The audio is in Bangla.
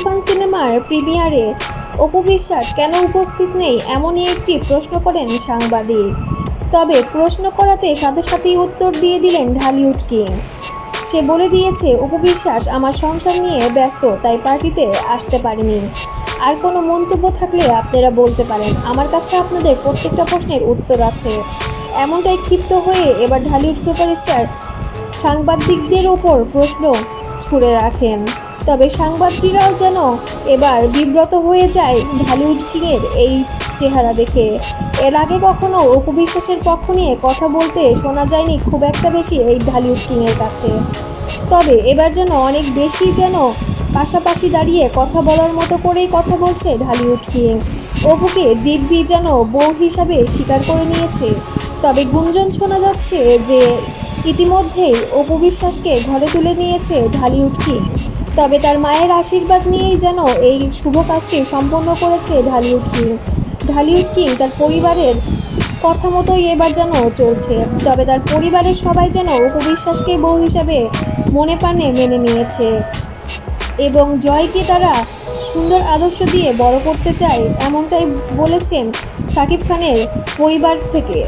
তুফান সিনেমার প্রিমিয়ারে অপু বিশ্বাস কেন উপস্থিত নেই এমনই একটি প্রশ্ন করেন সাংবাদিক। তবে প্রশ্ন করাতে সাথে সাথেই উত্তর দিয়ে দিলেন ঢালিউড কিং। সে বলে দিয়েছে অপু বিশ্বাস আমার সংসার নিয়ে ব্যস্ত, তাই পার্টিতে আসতে পারেনি। আর কোনো মন্তব্য থাকলে আপনারা বলতে পারেন। আমার কাছে আপনাদের প্রত্যেকটা প্রশ্নের উত্তর আছে। এমনটাই ক্ষিপ্ত হয়ে এবার ঢালিউড সুপারস্টার সাংবাদিকদের ওপর প্রশ্ন ছুড়ে রাখেন। তবে সাংবাদিকরাও যেন এবার বিব্রত হয়ে যায় ঢালিউড কিংয়ের এই চেহারা দেখে। এর আগে কখনো অপু বিশ্বাসের পক্ষ নিয়ে কথা বলতে শোনা যায়নি খুব একটা বেশি এই ঢালিউড কিংয়ের কাছে। তবে এবার যেন অনেক বেশি যেন পাশাপাশি দাঁড়িয়ে কথা বলার মতো করেই কথা বলছে ঢালিউড কিং অপুকে দিব্যি যেন বউ হিসাবে স্বীকার করে নিয়েছে। তবে গুঞ্জন শোনা যাচ্ছে যে ইতিমধ্যেই অপু বিশ্বাসকে ঘরে তুলে নিয়েছে ঢালিউড কিং। তবে তার মায়ের আশীর্বাদ নিয়েই যেন এই শুভ কাজটি সম্পন্ন করেছে ঢালিউড কিং। ঢালিউড কিং তার পরিবারের কথা মতোই এবার যেন চলছে। তবে তার পরিবারের সবাই যেন অপু বিশ্বাসকে বউ হিসাবে মনে প্রাণে মেনে নিয়েছে। এবং জয়কে তারা সুন্দর আদর্শ দিয়ে বড় করতে চায়, এমনটাই বলেছেন শাকিব খানের পরিবার থেকে।